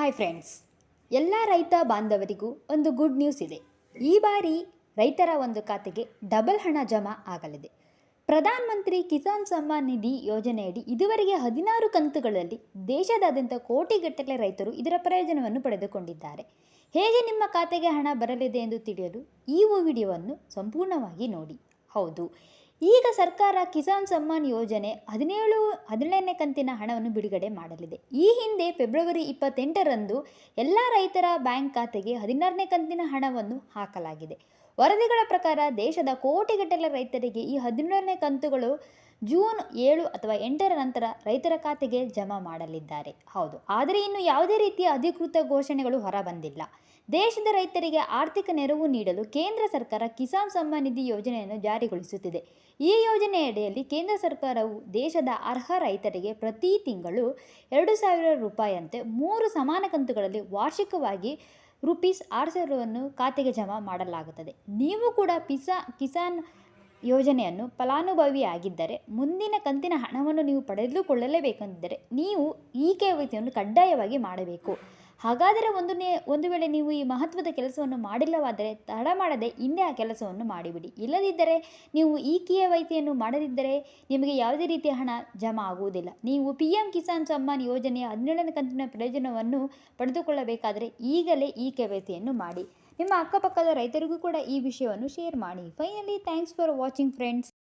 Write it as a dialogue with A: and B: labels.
A: Hi friends ಎಲ್ಲ ರೈತ ಬಾಂಧವರಿಗೂ ಒಂದು ಗುಡ್ ನ್ಯೂಸ್ ಇದೆ. ಈ ಬಾರಿ ರೈತರ ಒಂದು ಖಾತೆಗೆ ಡಬಲ್ ಹಣ ಜಮಾ ಆಗಲಿದೆ. ಪ್ರಧಾನ ಮಂತ್ರಿ ಕಿಸಾನ್ ಸಮ್ಮಾನ್ ನಿಧಿ ಯೋಜನೆಯಡಿ ಇದುವರೆಗೆ ಹದಿನಾರು ಕಂತುಗಳಲ್ಲಿ ದೇಶದಾದ್ಯಂತ ಕೋಟಿಗಟ್ಟಲೆ ರೈತರು ಇದರ ಪ್ರಯೋಜನವನ್ನು ಪಡೆದುಕೊಂಡಿದ್ದಾರೆ. ಹೇಗೆ ನಿಮ್ಮ ಖಾತೆಗೆ ಹಣ ಬರಲಿದೆ ಎಂದು ತಿಳಿಯಲು ಈ ವಿಡಿಯೋವನ್ನು ಸಂಪೂರ್ಣವಾಗಿ ನೋಡಿ. ಹೌದು ಈಗ ಸರ್ಕಾರ ಕಿಸಾನ್ ಸಮ್ಮಾನ್ ಯೋಜನೆ ಹದಿನೇಳು, ಹದಿನೇಳನೇ ಕಂತಿನ ಹಣವನ್ನು ಬಿಡುಗಡೆ ಮಾಡಲಿದೆ. ಈ ಹಿಂದೆ ಫೆಬ್ರವರಿ ಇಪ್ಪತ್ತೆಂಟರಂದು ಎಲ್ಲ ರೈತರ ಬ್ಯಾಂಕ್ ಖಾತೆಗೆ ಹದಿನಾರನೇ ಕಂತಿನ ಹಣವನ್ನು ಹಾಕಲಾಗಿದೆ. ವರದಿಗಳ ಪ್ರಕಾರ ದೇಶದ ಕೋಟಿಗಟ್ಟಲೆ ರೈತರಿಗೆ ಈ ಹದಿನೇಳನೇ ಕಂತುಗಳು ಜೂನ್ ಏಳು ಅಥವಾ ಎಂಟರ ನಂತರ ರೈತರ ಖಾತೆಗೆ ಜಮಾ ಮಾಡಲಿದ್ದಾರೆ. ಹೌದು, ಆದರೆ ಇನ್ನು ಯಾವುದೇ ರೀತಿಯ ಅಧಿಕೃತ ಘೋಷಣೆಗಳು ಹೊರಬಂದಿಲ್ಲ. ದೇಶದ ರೈತರಿಗೆ ಆರ್ಥಿಕ ನೆರವು ನೀಡಲು ಕೇಂದ್ರ ಸರ್ಕಾರ ಕಿಸಾನ್ ಸಮ್ಮಾನ್ ನಿಧಿ ಯೋಜನೆಯನ್ನು ಜಾರಿಗೊಳಿಸುತ್ತಿದೆ. ಈ ಯೋಜನೆಯಡಿಯಲ್ಲಿ ಕೇಂದ್ರ ಸರ್ಕಾರವು ದೇಶದ ಅರ್ಹ ರೈತರಿಗೆ ಪ್ರತಿ ತಿಂಗಳು ಎರಡು ಸಾವಿರ ರೂಪಾಯಿಯಂತೆ ಮೂರು ಸಮಾನ ಕಂತುಗಳಲ್ಲಿ ವಾರ್ಷಿಕವಾಗಿ ರುಪೀಸ್ ಆರು ಸಾವಿರವನ್ನು ಖಾತೆಗೆ ಜಮಾ ಮಾಡಲಾಗುತ್ತದೆ. ನೀವು ಕೂಡ ಪಿಸಾ, ಕಿಸಾನ್ ಯೋಜನೆಯನ್ನು ಫಲಾನುಭವಿಯಾಗಿದ್ದರೆ ಮುಂದಿನ ಕಂತಿನ ಹಣವನ್ನು ನೀವು ಪಡೆದುಕೊಳ್ಳಲೇಬೇಕೆಂದಿದ್ದರೆ ನೀವು ಈ ಕೆ.ವೈ.ಸಿಯನ್ನು ಕಡ್ಡಾಯವಾಗಿ ಮಾಡಬೇಕು. ಹಾಗಾದರೆ ಒಂದು ನೇ, ಒಂದು ವೇಳೆ ನೀವು ಈ ಮಹತ್ವದ ಕೆಲಸವನ್ನು ಮಾಡಿಲ್ಲವಾದರೆ ತಡ ಮಾಡದೆ ಇಂದೇ ಆ ಕೆಲಸವನ್ನು ಮಾಡಿಬಿಡಿ. ಇಲ್ಲದಿದ್ದರೆ ನೀವು ಈ ಕೆ.ವೈ.ಸಿಯನ್ನು ಮಾಡದಿದ್ದರೆ ನಿಮಗೆ ಯಾವುದೇ ರೀತಿಯ ಹಣ ಜಮಾ ಆಗುವುದಿಲ್ಲ. ನೀವು ಪಿ ಎಂ ಕಿಸಾನ್ ಸಮ್ಮಾನ್ ಯೋಜನೆಯ ಹದಿನೇಳನೇ ಕಂತಿನ ಪ್ರಯೋಜನವನ್ನು ಪಡೆದುಕೊಳ್ಳಬೇಕಾದರೆ ಈಗಲೇ ಈ ಕೆ.ವೈ.ಸಿಯನ್ನು ಮಾಡಿ. ನಿಮ್ಮ ಅಕ್ಕಪಕ್ಕದ ರೈತರಿಗೂ ಕೂಡ ಈ ವಿಷಯವನ್ನು ಶೇರ್ ಮಾಡಿ. Finally thanks for watching friends